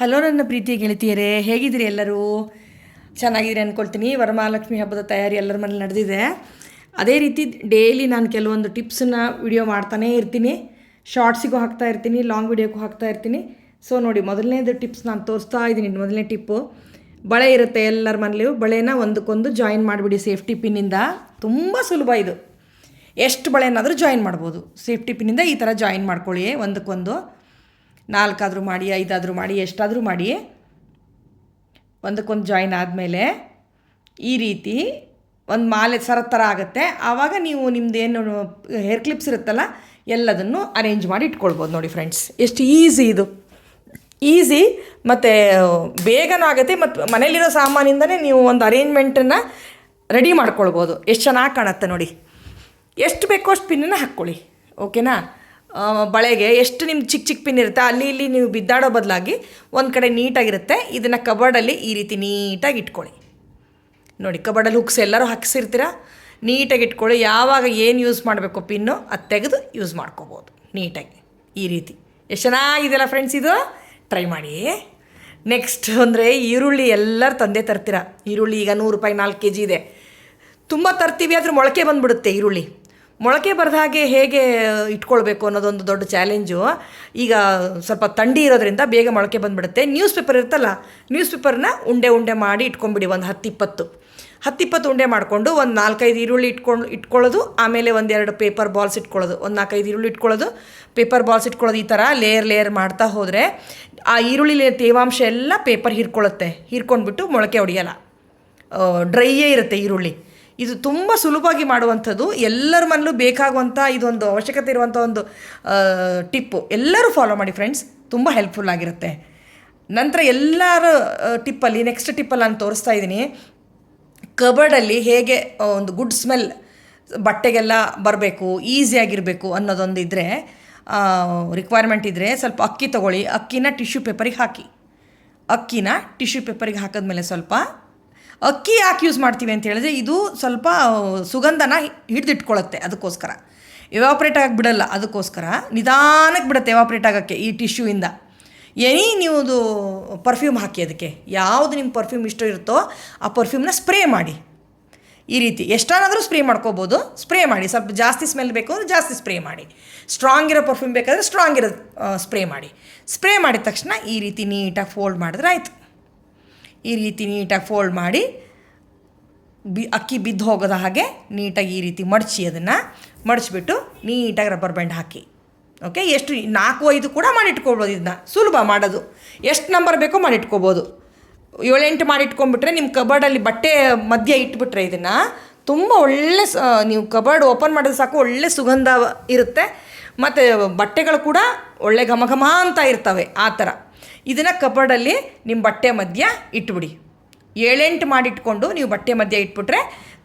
Hello ನನ್ನ ಪ್ರೀತಿಯ ಗೆಳತಿಯರೇ, ಹೇಗಿದ್ದೀರಿ ಎಲ್ಲರೂ? ಚೆನ್ನಾಗಿದ್ದೀರಿ ಅಂದ್ಕೊಳ್ತೀನಿ ವರಮಹಾಲಕ್ಷ್ಮಿ ಹಬ್ಬದ ತಯಾರಿ ಎಲ್ಲರ ಮನೇಲಿ ನಡೆದಿದೆ. ಅದೇ ರೀತಿ ಡೈಲಿ ನಾನು ಕೆಲವೊಂದು ಟಿಪ್ಸನ್ನ ವಿಡಿಯೋ ಮಾಡ್ತಾನೇ ಇರ್ತೀನಿ. ಶಾರ್ಟ್ಸಿಗೂ ಹಾಕ್ತಾ ಇರ್ತೀನಿ ಲಾಂಗ್ ವಿಡಿಯೋಗೂ ಹಾಕ್ತಾ ಇರ್ತೀನಿ. ಸೊ ನೋಡಿ, ಮೊದಲನೇದು ಟಿಪ್ಸ್ ನಾನು ತೋರಿಸ್ತಾ ಇದ್ದೀನಿ. ಮೊದಲನೇ ಟಿಪ್ಪು ಬಳೆ ಇರುತ್ತೆ ಎಲ್ಲರ ಮನೇಲಿಯೂ. ಬಳೆನ ಒಂದಕ್ಕೊಂದು ಜಾಯಿನ್ ಮಾಡಿಬಿಡಿ ಸೇಫ್ಟಿ ಪಿನ್ನಿಂದ ತುಂಬ ಸುಲಭ ಇದು. ಎಷ್ಟು ಬಳೆನಾದರೂ ಜಾಯಿನ್ ಮಾಡ್ಬೋದು. ಸೇಫ್ಟಿ ಪಿನ್ನಿಂದ ಈ ಥರ ಜಾಯಿನ್ ಮಾಡ್ಕೊಳ್ಳಿ. ಒಂದಕ್ಕೊಂದು. ನಾಲ್ಕಾದರೂ ಮಾಡಿ, ಐದಾದರೂ ಮಾಡಿ, ಎಷ್ಟಾದರೂ ಮಾಡಿ, ಒಂದಕ್ಕೊಂದು ಜಾಯಿನ್ ಆದಮೇಲೆ ಈ ರೀತಿ ಒಂದು ಮಾಲೆ ಸರ ಥರ ಆಗುತ್ತೆ. ಆವಾಗ ನೀವು ನಿಮ್ಮದೇನು ಹೇರ್ ಕ್ಲಿಪ್ಸ್ ಇರುತ್ತಲ್ಲ, ಎಲ್ಲದನ್ನು ಅರೇಂಜ್ ಮಾಡಿ ಇಟ್ಕೊಳ್ಬೋದು ನೋಡಿ ಫ್ರೆಂಡ್ಸ್ ಎಷ್ಟು ಈಸಿ ಇದು. ಈಸಿ ಮತ್ತು ಬೇಗನೂ ಆಗುತ್ತೆ ಮತ್ತು ಮನೇಲಿರೋ ಸಾಮಾನಿಂದನೇ ನೀವು ಒಂದು ಅರೇಂಜ್ಮೆಂಟನ್ನು ರೆಡಿ ಮಾಡ್ಕೊಳ್ಬೋದು. ಎಷ್ಟು ಚೆನ್ನಾಗಿ ಕಾಣುತ್ತೆ ನೋಡಿ. ಎಷ್ಟು ಬೇಕೋ ಅಷ್ಟು ಪಿನ್ನನ್ನು ಹಾಕ್ಕೊಳ್ಳಿ. ಓಕೆನಾ ಬಳೆಗೆ ಎಷ್ಟು ನಿಮ್ಮ ಚಿಕ್ಕ ಚಿಕ್ಕ ಪಿನ್ ಇರುತ್ತೆ, ಅಲ್ಲಿ ಇಲ್ಲಿ ನೀವು ಬಿದ್ದಾಡೋ ಬದಲಾಗಿ ಒಂದು ಕಡೆ ನೀಟಾಗಿರುತ್ತೆ. ಇದನ್ನು ಕಬರ್ಡಲ್ಲಿ ಈ ರೀತಿ ನೀಟಾಗಿ ಇಟ್ಕೊಳ್ಳಿ. ನೋಡಿ ಕಬರ್ಡಲ್ಲಿ ಹುಕ್ಸ್ ಎಲ್ಲರೂ ಹಾಕಿಸಿರ್ತೀರ? ನೀಟಾಗಿ ಇಟ್ಕೊಳ್ಳಿ. ಯಾವಾಗ ಏನು ಯೂಸ್ ಮಾಡಬೇಕು ಪಿನ್ನು ಅದು ತೆಗೆದು ಯೂಸ್ ಮಾಡ್ಕೋಬೋದು. ನೀಟಾಗಿ. ಈ ರೀತಿ. ಎಷ್ಟು ಚೆನ್ನಾಗಿದೆಯಲ್ಲ ಫ್ರೆಂಡ್ಸ್ ಇದು? ಟ್ರೈ ಮಾಡಿ. ನೆಕ್ಸ್ಟ್ ಅಂದರೆ ಈರುಳ್ಳಿ ಎಲ್ಲರೂ ತಂದೆ ತರ್ತೀರ? ಈರುಳ್ಳಿ ಈಗ ನೂರು ರೂಪಾಯಿ ನಾಲ್ಕು ಕೆ ಜಿ ಇದೆ. ತುಂಬ ತರ್ತೀವಿ ಅದ್ರ ಮೊಳಕೆ ಬಂದುಬಿಡುತ್ತೆ ಈರುಳ್ಳಿ. ಮೊಳಕೆ ಬರದ ಹಾಗೆ ಹೇಗೆ ಇಟ್ಕೊಳ್ಬೇಕು ಅನ್ನೋದೊಂದು ದೊಡ್ಡ ಚಾಲೆಂಜು ಈಗ ಸ್ವಲ್ಪ ಥಂಡಿ ಇರೋದ್ರಿಂದ ಬೇಗ ಮೊಳಕೆ ಬಂದುಬಿಡುತ್ತೆ. ನ್ಯೂಸ್ ಪೇಪರ್ ಇರುತ್ತಲ್ಲ ನ್ಯೂಸ್ ಪೇಪರ್ನ ಉಂಡೆ ಉಂಡೆ ಮಾಡಿ ಇಟ್ಕೊಂಬಿಡಿ ಒಂದು ಹತ್ತಿಪ್ಪತ್ತು. ಹತ್ತಿಪ್ಪತ್ತು ಉಂಡೆ ಮಾಡಿಕೊಂಡು ಒಂದು ನಾಲ್ಕೈದು ಈರುಳ್ಳಿ ಇಟ್ಕೊಂಡು, ಇಟ್ಕೊಳ್ಳೋದು, ಆಮೇಲೆ ಒಂದೆರಡು ಪೇಪರ್ ಬಾಲ್ಸ್ ಇಟ್ಕೊಳ್ಳೋದು. ಒಂದು ನಾಲ್ಕೈದು ಈರುಳ್ಳಿ ಇಟ್ಕೊಳ್ಳೋದು ಪೇಪರ್ ಬಾಲ್ಸ್ ಇಟ್ಕೊಳ್ಳೋದು ಈ ಥರ ಲೇಯರ್ ಲೇಯರ್ ಮಾಡ್ತಾ ಹೋದರೆ ಆ ಈರುಳ್ಳಿ ತೇವಾಂಶ ಎಲ್ಲ ಪೇಪರ್ ಹೀರ್ಕೊಳ್ಳುತ್ತೆ. ಹೀರ್ಕೊಂಡ್ಬಿಟ್ಟು ಮೊಳಕೆ ಹೊಡೆಯಲ್ಲ ಡ್ರೈಯೇ ಇರುತ್ತೆ ಈರುಳ್ಳಿ. ಇದು ತುಂಬ ಸುಲಭವಾಗಿ ಮಾಡುವಂಥದ್ದು. ಎಲ್ಲರ ಮನೇಲೂ ಬೇಕಾಗುವಂಥ ಇದೊಂದು ಅವಶ್ಯಕತೆ ಇರುವಂಥ ಒಂದು ಟಿಪ್ಪು ಎಲ್ಲರೂ ಫಾಲೋ ಮಾಡಿ ಫ್ರೆಂಡ್ಸ್ ತುಂಬ ಹೆಲ್ಪ್ಫುಲ್ ಆಗಿರುತ್ತೆ. ನಂತರ ಎಲ್ಲರ ಟಿಪ್ಪಲ್ಲಿ ನೆಕ್ಸ್ಟ್ ಟಿಪ್ಪಲ್ಲಿ ನಾನು ತೋರಿಸ್ತಾ ಇದ್ದೀನಿ. ಕಬರ್ಡಲ್ಲಿ ಹೇಗೆ ಒಂದು ಗುಡ್ ಸ್ಮೆಲ್ ಬಟ್ಟೆಗೆಲ್ಲ ಬರಬೇಕು ಈಸಿಯಾಗಿರಬೇಕು ಅನ್ನೋದೊಂದು ಇದ್ದರೆ ರಿಕ್ವೈರ್ಮೆಂಟ್ ಇದ್ದರೆ ಸ್ವಲ್ಪ ಅಕ್ಕಿ ತೊಗೊಳ್ಳಿ. ಅಕ್ಕಿನ ಟಿಶ್ಯೂ ಪೇಪರಿಗೆ ಹಾಕಿ. ಅಕ್ಕಿನ ಟಿಶ್ಯೂ ಪೇಪರಿಗೆ ಹಾಕಿದ್ಮೇಲೆ ಸ್ವಲ್ಪ ಅಕ್ಕಿ ಯಾಕೆ ಯೂಸ್ ಮಾಡ್ತೀವಿ ಅಂತ ಹೇಳಿದ್ರೆ ಇದು ಸ್ವಲ್ಪ ಸುಗಂಧನ ಹಿಡಿದಿಟ್ಕೊಳ್ಳುತ್ತೆ ಅದಕ್ಕೋಸ್ಕರ. ಎವಾಪ್ರೇಟ್ ಆಗಕ್ಕೆ ಬಿಡಲ್ಲ, ಅದಕ್ಕೋಸ್ಕರ ನಿಧಾನಕ್ಕೆ ಬಿಡುತ್ತೆ ಎವಾಪ್ರೇಟ್ ಆಗೋಕ್ಕೆ ಈ ಟಿಶ್ಯೂಯಿಂದ ಎನಿ ನೀವು ಅದು ಪರ್ಫ್ಯೂಮ್ ಹಾಕಿ ಅದಕ್ಕೆ, ಯಾವುದು ನಿಮ್ಮ ಪರ್ಫ್ಯೂಮ್ ಇಷ್ಟ ಇರುತ್ತೋ ಆ ಪರ್ಫ್ಯೂಮ್ನ ಸ್ಪ್ರೇ ಮಾಡಿ. ಈ ರೀತಿ ಎಷ್ಟಾನಾದರೂ ಸ್ಪ್ರೇ ಮಾಡ್ಕೋಬೋದು ಸ್ಪ್ರೇ ಮಾಡಿ. ಸ್ವಲ್ಪ ಜಾಸ್ತಿ ಸ್ಮೆಲ್ ಬೇಕು ಅಂದರೆ ಜಾಸ್ತಿ ಸ್ಪ್ರೇ ಮಾಡಿ. ಸ್ಟ್ರಾಂಗ್ ಇರೋ ಪರ್ಫ್ಯೂಮ್ ಬೇಕಾದರೆ ಸ್ಟ್ರಾಂಗ್ ಇರೋ ಸ್ಪ್ರೇ ಮಾಡಿ. ಸ್ಪ್ರೇ ಮಾಡಿದ ತಕ್ಷಣ ಈ ರೀತಿ ನೀಟಾಗಿ ಫೋಲ್ಡ್ ಮಾಡಿದ್ರೆ ಆಯಿತು. ಈ ರೀತಿ ನೀಟಾಗಿ ಫೋಲ್ಡ್ ಮಾಡಿ ಬಿ, ಅಕ್ಕಿ ಬಿದ್ದು ಹೋಗೋದ ಹಾಗೆ ನೀಟಾಗಿ ಈ ರೀತಿ ಮಡಚಿ ಅದನ್ನು, ಮಡಚಿಬಿಟ್ಟು ನೀಟಾಗಿ ರಬ್ಬರ್ ಬ್ಯಾಂಡ್ ಹಾಕಿ. ಓಕೆ ಎಷ್ಟು ನಾಲ್ಕು, ಐದು ಕೂಡ ಮಾಡಿಟ್ಕೊಬೋದು ಇದನ್ನ. ಸುಲಭ ಮಾಡೋದು. ಎಷ್ಟು ನಂಬರ್ ಬೇಕೋ ಮಾಡಿಟ್ಕೋಬೋದು. ಏಳೆಂಟು ಮಾಡಿಟ್ಕೊಂಡ್ಬಿಟ್ರೆ ನಿಮ್ಮ ಕಬರ್ಡಲ್ಲಿ ಬಟ್ಟೆ ಮಧ್ಯ ಇಟ್ಬಿಟ್ರೆ ಇದನ್ನು ತುಂಬ ಒಳ್ಳೆ ನೀವು ಕಬರ್ಡ್ ಓಪನ್ ಮಾಡಿದ್ರೆ ಸಾಕು, ಒಳ್ಳೆ ಸುಗಂಧ ಇರುತ್ತೆ. ಮತ್ತು ಬಟ್ಟೆಗಳು ಕೂಡ ಒಳ್ಳೆ ಘಮ ಘಮ ಅಂತ ಇರ್ತವೆ, ಆ ಥರ ಇದನ್ನು ಕಬೋರ್ಡಲ್ಲಿ ನಿಮ್ಮ ಬಟ್ಟೆ ಮಧ್ಯ ಇಟ್ಬಿಡಿ. ಏಳೆಂಟು ಮಾಡಿಟ್ಕೊಂಡು ನೀವು ಬಟ್ಟೆ ಮಧ್ಯ ಇಟ್ಬಿಟ್ರೆ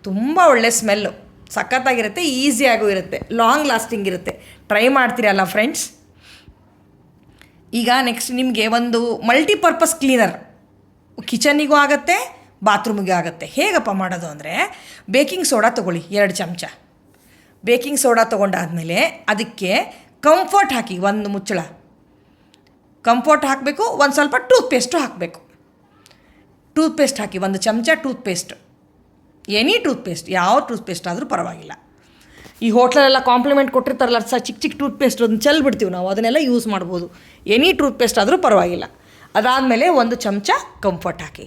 ತುಂಬ ಒಳ್ಳೆ ಸ್ಮೆಲ್ಲು ಸಖತ್ತಾಗಿರುತ್ತೆ ಈಸಿಯಾಗೂ ಇರುತ್ತೆ ಲಾಂಗ್ ಲಾಸ್ಟಿಂಗ್ ಇರುತ್ತೆ. ಟ್ರೈ ಮಾಡ್ತೀರಲ್ಲ ಫ್ರೆಂಡ್ಸ್ ಈಗ ನೆಕ್ಸ್ಟ್ ನಿಮಗೆ ಒಂದು ಮಲ್ಟಿಪರ್ಪಸ್ ಕ್ಲೀನರ್ ಕಿಚನಿಗೂ ಆಗುತ್ತೆ ಬಾತ್ರೂಮಿಗೂ ಆಗುತ್ತೆ. ಹೇಗಪ್ಪ ಮಾಡೋದು ಅಂದರೆ ಬೇಕಿಂಗ್ ಸೋಡಾ ತೊಗೊಳ್ಳಿ, ಎರಡು ಚಮಚ. ಬೇಕಿಂಗ್ ಸೋಡಾ ತೊಗೊಂಡಾದಮೇಲೆ ಅದಕ್ಕೆ ಕಂಫರ್ಟ್ ಹಾಕಿ, ಒಂದು ಮುಚ್ಚಳ. ಕಂಫರ್ಟ್ ಹಾಕಬೇಕು, ಒಂದು ಸ್ವಲ್ಪ ಟೂತ್ ಪೇಸ್ಟು ಹಾಕಬೇಕು. ಟೂತ್ ಪೇಸ್ಟ್ ಹಾಕಿ, ಒಂದು ಚಮಚ tooth paste any tooth paste ಯಾವ ಟೂತ್ ಪೇಸ್ಟ್ ಆದರೂ ಪರವಾಗಿಲ್ಲ. ಈ ಹೋಟ್ಲಲ್ಲೆಲ್ಲ ಕಾಂಪ್ಲಿಮೆಂಟ್ ಕೊಟ್ಟಿರ್ತಾರಲ್ಲ ಸ ಚಿಕ್ಕ ಚಿಕ್ಕ ಟೂತ್ ಪೇಸ್ಟ್ ಅದನ್ನ ಚೆಲ್ ಬಿಡ್ತೀವಿ ನಾವು, ಅದನ್ನೆಲ್ಲ ಯೂಸ್ ಮಾಡ್ಬೋದು. ಎನಿ ಟೂತ್ ಪೇಸ್ಟ್ ಆದರೂ ಪರವಾಗಿಲ್ಲ. ಅದಾದಮೇಲೆ ಒಂದು ಚಮಚ ಕಂಫರ್ಟ್ ಹಾಕಿ.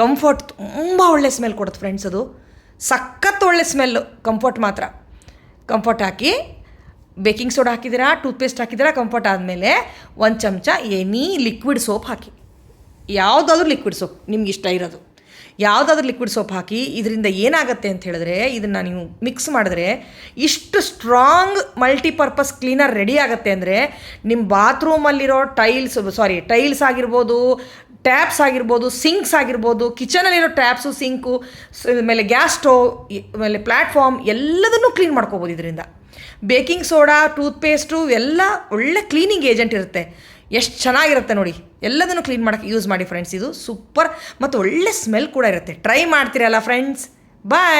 ಕಂಫರ್ಟ್ ತುಂಬ ಒಳ್ಳೆ ಸ್ಮೆಲ್ ಕೊಡುತ್ತೆ ಫ್ರೆಂಡ್ಸ್ ಅದು. ಸಖತ್ ಒಳ್ಳೆ ಸ್ಮೆಲ್ಲು ಕಂಫರ್ಟ್ ಮಾತ್ರ. ಕಂಫರ್ಟ್ ಹಾಕಿ ಬೇಕಿಂಗ್ ಸೋಡಾ ಹಾಕಿದ್ದೀರಾ, ಟೂತ್ಪೇಸ್ಟ್ ಹಾಕಿದ್ದೀರಾ ಕಂಫರ್ಟ್ ಆದಮೇಲೆ ಒಂದು ಚಮಚ ಎನಿ ಲಿಕ್ವಿಡ್ ಸೋಪ್ ಹಾಕಿ. ಯಾವುದಾದ್ರೂ ಲಿಕ್ವಿಡ್ ಸೋಪ್ ನಿಮ್ಗೆ ಇಷ್ಟ ಇರೋದು. ಯಾವುದಾದ್ರೂ ಲಿಕ್ವಿಡ್ ಸೋಪ್ ಹಾಕಿ, ಇದರಿಂದ ಏನಾಗುತ್ತೆ ಅಂತ ಹೇಳಿದ್ರೆ, ಇದನ್ನು ನೀವು ಮಿಕ್ಸ್ ಮಾಡಿದ್ರೆ ಇಷ್ಟು ಸ್ಟ್ರಾಂಗ್ ಮಲ್ಟಿಪರ್ಪಸ್ ಕ್ಲೀನರ್ ರೆಡಿ ಆಗುತ್ತೆ ಅಂದರೆ ನಿಮ್ಮ ಬಾತ್ರೂಮಲ್ಲಿರೋ ಟೈಲ್ಸ್ ಸಾರಿ ಟೈಲ್ಸ್ ಆಗಿರ್ಬೋದು ಟ್ಯಾಪ್ಸ್ ಆಗಿರ್ಬೋದು ಸಿಂಕ್ಸ್ ಆಗಿರ್ಬೋದು ಕಿಚನಲ್ಲಿರೋ ಟ್ಯಾಪ್ಸು ಸಿಂಕು ಆಮೇಲೆ ಗ್ಯಾಸ್ ಸ್ಟೋವ್ ಆಮೇಲೆ ಪ್ಲ್ಯಾಟ್ಫಾರ್ಮ್ ಎಲ್ಲದನ್ನೂ ಕ್ಲೀನ್ ಮಾಡ್ಕೋಬೋದು ಇದರಿಂದ. ಬೇಕಿಂಗ್ ಸೋಡಾ, ಟೂತ್ಪೇಸ್ಟು ಎಲ್ಲ ಒಳ್ಳೆ ಕ್ಲೀನಿಂಗ್ ಏಜೆಂಟ್ ಇರುತ್ತೆ. ಎಷ್ಟು ಚೆನ್ನಾಗಿರುತ್ತೆ ನೋಡಿ. ಎಲ್ಲದನ್ನು ಕ್ಲೀನ್ ಮಾಡೋಕ್ಕೆ ಯೂಸ್ ಮಾಡಿ ಫ್ರೆಂಡ್ಸ್ ಇದು ಸೂಪರ್. ಮತ್ತು ಒಳ್ಳೆ ಸ್ಮೆಲ್ ಕೂಡ ಇರುತ್ತೆ. ಟ್ರೈ ಮಾಡ್ತೀರಲ್ಲ ಫ್ರೆಂಡ್ಸ್ ಬಾಯ್